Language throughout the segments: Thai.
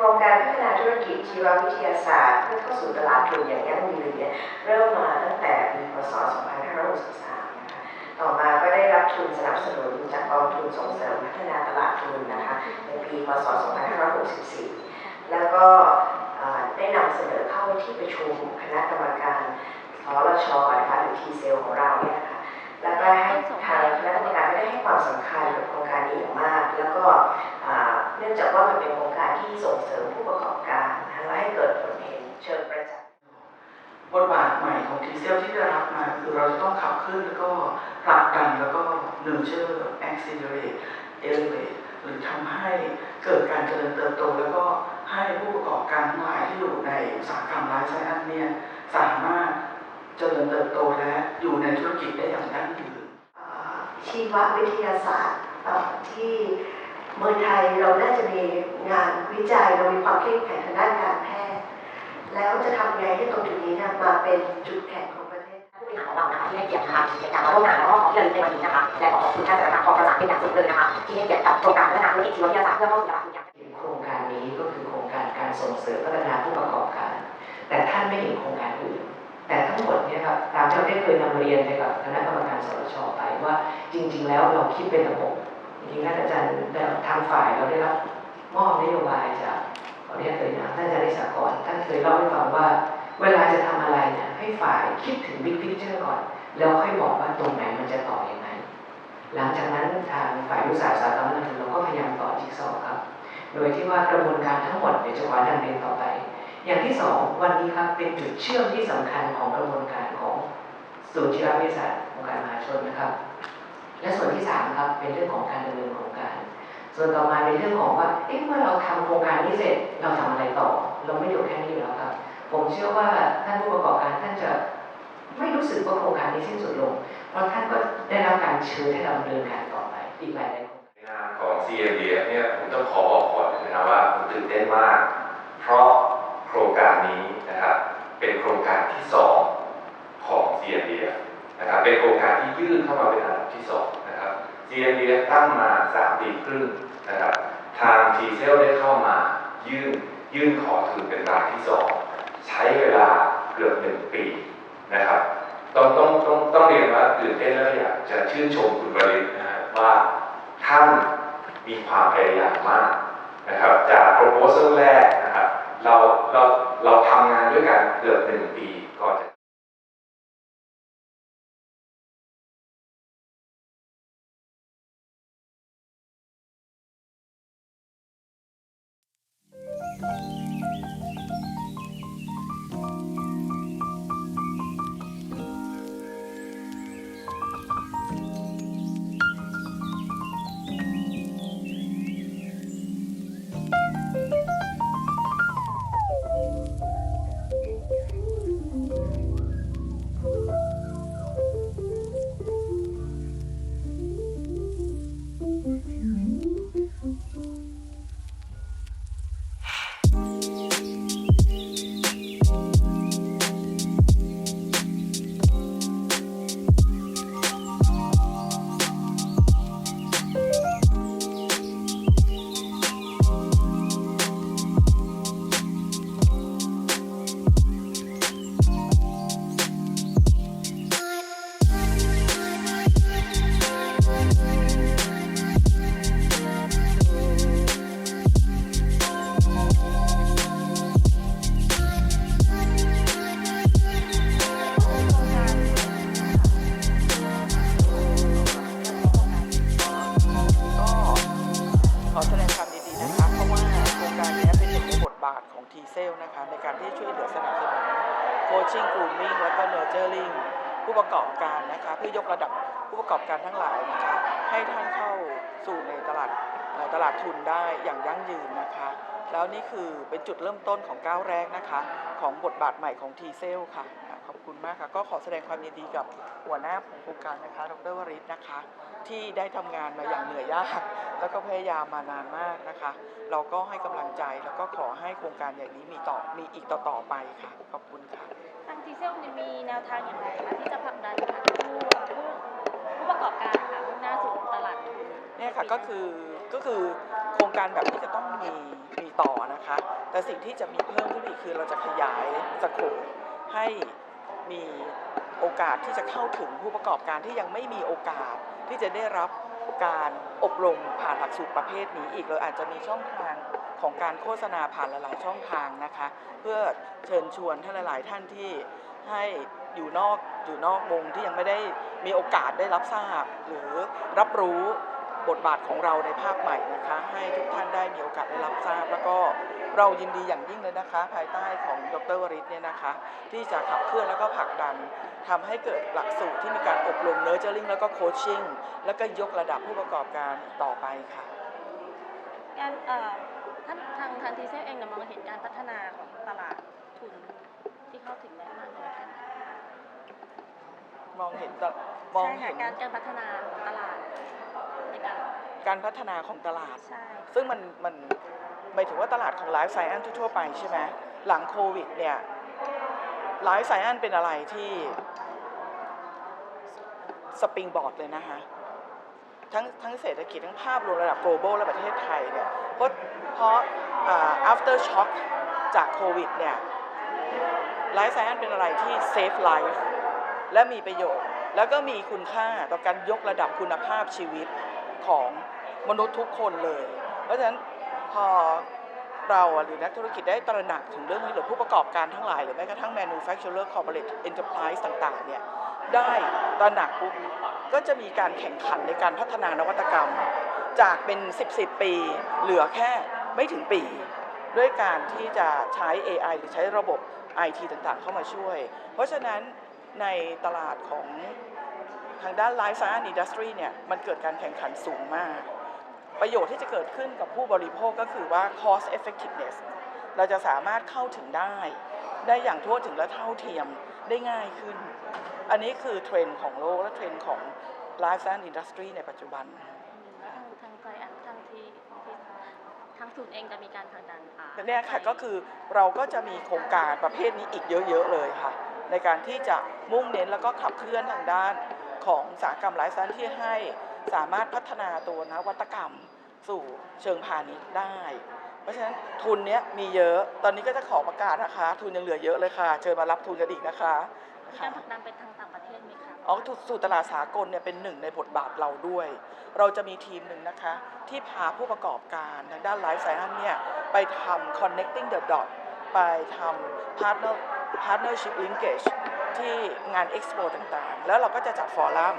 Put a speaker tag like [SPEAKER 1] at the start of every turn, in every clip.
[SPEAKER 1] โครงการพัฒนาธุรกิจชีววิทยาศาสตร์เพื่อเข้าสู่ตลาดทุนอย่างยั่งยืนเนี่ยเริ่มมาตั้งแต่ปีพศ 2563 นะคะ ต่อมาก็ได้รับทุนสนับสนุนจากกองทุนส่งเสริมพัฒนาตลาดทุนนะคะในปีพศ 2564 แล้วก็ได้นำเสนอเข้าที่ประชุมคณะกรรมการสรชนะคะหรือทีเซลของเราเนี่ยนะคะแล้วก็ให้ทางคณะกรรมการได้ให้ความสำคัญกับโครงการนี้อย่างมาก แล้วก็ เนื่องจากว่ามันเป็นโครงการที่ส่งเสริมผู้ประกอบการนะคะและให้เกิดผลเห็นเชิงประจักษ์
[SPEAKER 2] บทบาทใหม่ของทีเซลที่ได้รับมาคือเราจะต้องขับเคลื่อนแล้วก็ผลักดันแล้วก็ nurture accelerate elevate หรือทำให้เกิดการเจริญเติบโต แล้วก็ให้ผู้ประกอบการทั้งหลายที่อยู่ในอุตสาหกรรมไลฟ์ไซแอนซ์เนี่ยสามารถเจริญเติบโตและอยู่ในธุรกิจได้อย่างยั่งยืน
[SPEAKER 1] อ่าชีววิทยาศาสตร์เอ่อที่ เมืองไทยเราน่าจะมีงานวิจัยเรามีความเข้มแข็งทางด้านการแพทย์ แล้วจะทำไงให้ตรงจุดนี้เนี่ยมาเป็นจุดแข็งของประเทศ
[SPEAKER 3] ผู้บริหารของเรานะคะที่ให้เกียรติทางกิจกรรมาร่วมงานแล้วก็ขอที่ระลึกในวันนี้นะคะและขอขอบคุณท่านอาจารย์กองประสานเป็นอย่างสูงเลยนะคะที่ให้เกียรติกับโครงการพัฒนาธุรกิจชีววิทยาศาสตร์เพื่อเข้าสู่ตลาดทุนอย่าง
[SPEAKER 1] โครงการนี้ก็คือโครงการการส่งเสริมพัฒนาผู้ประกอบการ แต่ท่านไม่เห็นโครงการอื่นแต่ทั้งหมดเนี่ยครับตามที่เราได้เคยนำเรียนไปกับคณะกรรมการสรชไปว่า จริง ๆ แล้วเราคิดเป็นระบบ จริงๆท่านอาจารย์ทางฝ่ายเราได้รับมอบนโยบายจากขอเรียกเลยนะท่านอาจารย์นิสากรท่านเคยเล่าให้ฟังว่า เวลาจะทำอะไรเนี่ยให้ฝ่ายคิดถึงบิ๊กพิ c เจอร์ก่อน แล้วค่อยบอกว่าตรงไหนมันจะต่อยังไง หลังจากนั้นทางฝ่ายวิสาหสาธารณสุขเราก็พยายามต่อจิ๊กซอว์ครับ โดยที่ว่ากระบวนการทั้งหมดเดี๋ยวจะขอดำเนินต่อไป อย่างที่สองวันนี้ครับเป็นจุดเชื่อมที่สำคัญของกระบวนการของศูนย์ชีววิทยาศาสตร์องค์การมหาชนนะครับ และส่วนที่สามครับเป็นเรื่องของการดำเนินโครงการ ส่วนต่อมาเป็นเรื่องของว่าเอ๊ะเมื่อเราทำโครงการนี้เสร็จเราทำอะไรต่อ เราไม่อยู่แค่นี้อยู่แล้วครับ ผมเชื่อว่าท่านผู้ประกอบการท่านจะไม่รู้สึกว่าโครงการนี้สิ้นสุดลง เพราะท่านก็ได้รับการเชิญให้เราดำเนินการต่อไปอีกหลายๆโครงการ
[SPEAKER 4] ในนามของ CMDF เนี่ยผมต้องขอบอกก่อนนะครับว่าผมตื่นเต้นมาก เพราะโครงการนี้นะครับเป็นโครงการที่2ของ CMDF นะครับเป็นโครงการที่ยื่นเข้ามาเป็นอันดับที่2นะครับ CMDF ตั้งมา 3 ปีครึ่งนะครับทาง t c l ได้เข้ามายื่นยื่นขอทุนเป็นรายที่ 2 ใช้เวลาเกือบ 1 ปีนะครับต้องต้องต้องต้องเรียนว่าตื่นเต้นแล้วอยากจะชื่นชมคุณบริษนะฮะว่าท่านมีความพยายามมากนะครับจาก proposal แรกนะครับเราเราเราทำงานด้วยกันเกือบหนึ่งปีก่อนจะ
[SPEAKER 2] เซลนะคะในการที่ช่วยเหลือสนับสนุนโคชชิ่งกรูมมิ่งแล้วก็เนอร์เจอริงผู้ประกอบการนะคะเพื่อยกระดับผู้ประกอบการทั้งหลายนะคะให้ท่านเข้าสู่ในตลาดตลาดทุนได้อย่างยั่งยืนนะคะ แล้วนี่คือเป็นจุดเริ่มต้นของก้าวแรกนะคะ ของบทบาทใหม่ของทีเซลค่ะอะขอบคุณมากค่ะ ก็ขอแสดงความยินดีกับหัวหน้าของโครงการนะคะ ดรวริศนะคะ ที่ได้ทำงานมาอย่างเหนื่อยยาก แล้วก็พยายามมานานมากนะคะ เราก็ให้กำลังใจแล้วก็ขอให้โครงการอย่างนี้มีต่อมีอีกต่อๆไปค่ะ ขอบคุณค่ะ
[SPEAKER 5] ทางทีเซลจะมีแนวทางอย่างไรคะที่จะผลักดันค่ะผู้ผู้ผู้ประกอบการค่ะมุ่งหน้าสู่ตลาดทุน
[SPEAKER 2] เนี่ยค่ะก็คือก็คือโครงการแบบนี้จะต้องมีมีต่อนะนะคะ แต่สิ่งที่จะมีเพิ่มขึ้นอีกคือเราจะขยายสโคปให้ มีโอกาสที่จะเข้าถึงผู้ประกอบการที่ยังไม่มีโอกาสที่จะได้รับการอบรมผ่านหลักสูตรประเภทนี้อีกเราอาจจะมีช่องทางของการโฆษณาผ่านหลายๆช่องทางนะคะ เพื่อเชิญชวนท่านหลาย ๆ ท่านที่ให้อยู่นอกอยู่นอกวงที่ยังไม่ได้มีโอกาสได้รับทราบ หรือรับรู้ บทบาทของเราในภาคใหม่นะคะ ให้ทุกท่านได้มีโอกาสได้รับทราบ แล้วก็เรายินดีอย่างยิ่งเลยนะคะ ภายใต้ของดรวริศเนี่ยนะคะ ที่จะขับเคลื่อนแล้วก็ผลักดันทำให้เกิดหลักสูตรที่มีการอบรมเนอร์เจอริงแล้วก็โคชชิ่งแล้วก็ยกระดับผู้ประกอบการต่อไปค่ะ
[SPEAKER 5] การเอ่อท่านทางทางทีเซลเองเนี่ยมองเห็นการพัฒนาของตลาดทุนที่เข้าถึงได้มากน้อยแค่ไหน
[SPEAKER 2] มองเห็นตะมอง
[SPEAKER 5] ใช่ค่ะ
[SPEAKER 2] เห็น
[SPEAKER 5] การการพัฒนาของตลาดใน การ
[SPEAKER 2] การพัฒนาของตลาด
[SPEAKER 5] ใช่
[SPEAKER 2] ซึ่งมันมันหมายถึงว่าตลาดของไลฟ์ไซแอนทั่วๆไปใช่ไหมหลังโควิดเนี่ยไลฟ์ไซแอนเป็นอะไรที่สปริงบอร์ดเลยนะคะทั้งทั้งเศรษฐกิจทั้งภาพรวมระดับ global และประเทศไทยเนี่ยเพราะเพราะอ่า after shock จากโควิดเนี่ยไลฟ์ไซแอนเป็นอะไรที่ save life และมีประโยชน์ แล้วก็มีคุณค่าต่อการยกระดับคุณภาพชีวิต ของมนุษย์ทุกคนเลย เพราะฉะนั้นพอเราหรือนักธุรกิจได้ตระหนักถึงเรื่องนี้หรือผู้ประกอบการทั้งหลายหรือแม้กระทั่ง manufacturer corporate enterprise ต่างๆเนี่ยได้ตระหนักปุ๊บก็จะมีการแข่งขันในการพัฒนานวัตกรรม จากเป็น 10 10 ปี เหลือแค่ไม่ถึงปี ด้วยการที่จะใช้ AI หรือใช้ระบบ IT ต่างๆ เข้ามาช่วย เพราะฉะนั้นในตลาดของ ทางด้าน Life Science Industry เนี่ยมันเกิดการแข่งขันสูงมาก ประโยชน์ที่จะเกิดขึ้นกับผู้บริโภคก็คือว่า cost effectiveness เราจะสามารถเข้าถึงได้ ได้อย่างทั่วถึงและเท่าเทียมได้ง่ายขึ้น อันนี้คือเทรนด์ของโลกและเทรนด์ของ Life Science Industry ในปัจจุบัน
[SPEAKER 5] แล้วทางทางใจอันทางที่ที่ทางศูนย์เองจะมีการผลักดันอ่า
[SPEAKER 2] เนี่ยค่ะก็คือเราก็จะมีโครงการประเภทนี้อีกเยอะ ๆ เลยค่ะ ในการที่จะมุ่งเน้นแล้วก็ขับเคลื่อนทางด้าน ของอุตสาหกรรมไลฟ์สไตล์ที่ให้สามารถพัฒนาตัวนวัตกรรมสู่เชิงพาณิชย์ได้ เพราะฉะนั้นทุนเนี้ยมีเยอะ ตอนนี้ก็จะขอประกาศนะคะ ทุนยังเหลือเยอะเลยค่ะ เชิญมารับทุนกันอีกนะคะ
[SPEAKER 5] มี
[SPEAKER 2] ค่ะ
[SPEAKER 5] การผลักดันไปทางต่างประเทศไหมคะ
[SPEAKER 2] อ๋อสู่ตลาดสากลเนี่ยเป็นหนึ่งในบทบาทเราด้วย เราจะมีทีมหนึ่งนะคะ ที่พาผู้ประกอบการทางด้านไลฟ์ไซแอนเนี่ยไปทำ connecting the dot ไปทำ partner partnership linkage ที่งาน expo ต่างๆ แล้วเราก็จะจัดฟอรัม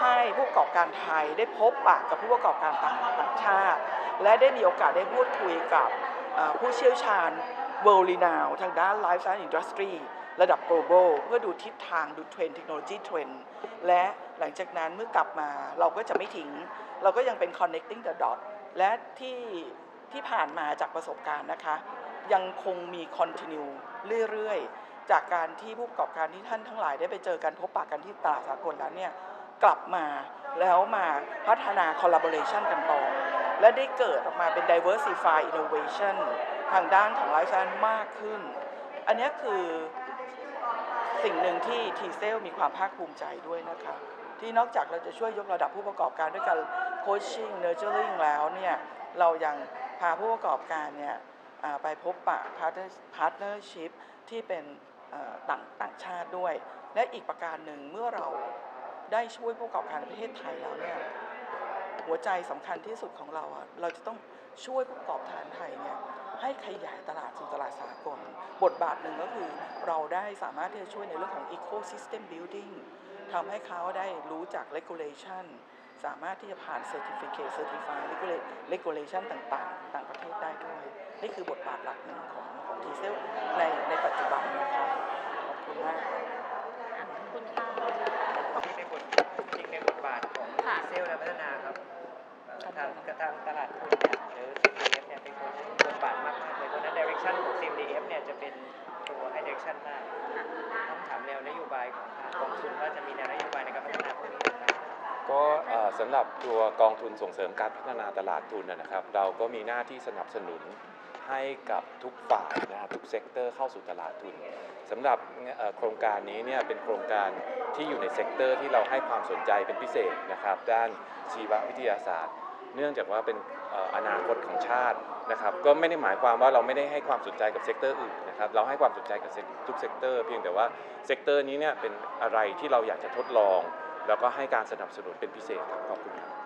[SPEAKER 2] ให้ผู้ประกอบการไทยได้พบปะกับผู้ประกอบการต่างชาติ และได้มีโอกาสได้พูดคุยกับผู้เชี่ยวชาญ world renowned ทางด้าน life science industry ระดับ global เพื่อดูทิศทางดูเทรนเทคโนโลยีเทรนและหลังจากนั้นเมื่อกลับมาเราก็จะไม่ทิ้ง เราก็ยังเป็น connecting the dot และที่ที่ผ่านมาจากประสบการณ์นะคะ ยังคงมี continue เรื่อยๆ จากการที่ผู้ประกอบการที่ท่านทั้งหลายได้ไปเจอกันพบปะกันที่ตลาดสากลแล้วเนี่ยกลับมาแล้วมาพัฒนา collaboration กันต่อ และได้เกิดออกมาเป็น diversify innovation ทางด้านของ life science มากขึ้น อันนี้คือสิ่งหนึ่งที่ทีเซลมีความภาคภูมิใจด้วยนะคะ ที่นอกจากเราจะช่วยยกระดับผู้ประกอบการด้วยการ coaching nurturing แล้วเนี่ยเรายังพาผู้ประกอบการเนี่ยไปพบปะ partner- partnership ที่เป็น ต่างต่างชาติด้วย และอีกประการหนึ่งเมื่อเราได้ช่วยผู้ประกอบการในประเทศไทยแล้วเนี่ยหัวใจสำคัญที่สุดของเราอะเราจะต้องช่วยผู้ประกอบการไทยเนี่ยให้ขยายตลาดสู่ตลาดสากล บทบาทหนึ่งก็คือเราได้สามารถที่จะช่วยในเรื่องของ ecosystem building ทำให้เขาได้รู้จัก regulation สามารถที่จะผ่าน certificate certify regulation ต่างๆ ต่างประเทศได้ด้วย นี่คือบทบาทหลักหนึ่งขอ
[SPEAKER 6] ง กองทุนว่าจะมีแนวนโยบายในการพัฒนาพวกนี้อย่างไร
[SPEAKER 7] ก็เอ่อสำหรับตัวกองทุนส่งเสริมการพัฒนาตลาดทุนนะนะครับ เราก็มีหน้าที่สนับสนุนให้กับทุกฝ่ายนะครับทุกเซกเตอร์เข้าสู่ตลาดทุนสำหรับเอ่อโครงการนี้เนี่ยเป็นโครงการที่อยู่ในเซกเตอร์ที่เราให้ความสนใจเป็นพิเศษนะครับ ด้านชีววิทยาศาสตร์
[SPEAKER 4] เนื่องจากว่าเป็นเอ่ออนาคตของชาตินะครับก็ไม่ได้หมายความว่าเราไม่ได้ให้ความสนใจกับเซกเตอร์อื่นนะครับเราให้ความสนใจกับทุกเซกเตอร์เพียงแต่ว่าเซกเตอร์นี้เนี่ยเป็นอะไรที่เราอยากจะทดลอง แล้วก็ให้การสนับสนุนเป็นพิเศษครับขอบคุณครับ